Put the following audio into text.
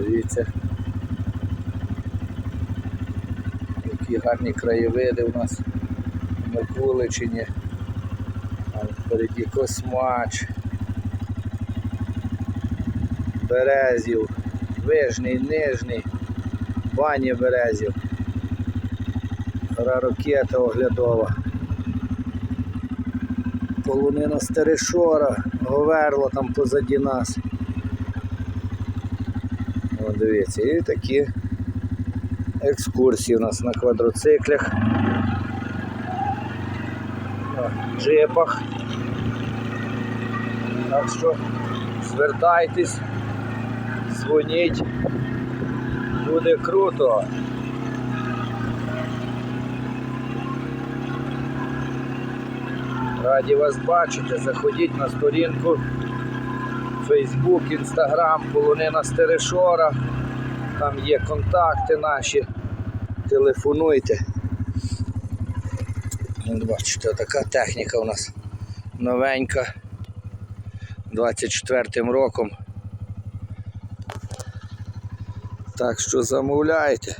Дивіться. Які гарні краєвиди у нас на Микуличині. Там впереді Космач. Березів, Вижний, Нижний, Бані Березів. Рарокета оглядова. Полонина Стерешора, Говерло там позаді нас. О, дивіться, і такі екскурсії у нас на квадроциклях, на джипах. Так що звертайтесь, дзвоніть, буде круто. Раді вас бачити. Заходіть на сторінку Facebook, Instagram, Полонина Стерешора. Там є контакти наші. Телефонуйте. Бачите, така техніка у нас новенька. 24 роком. Так що замовляйте.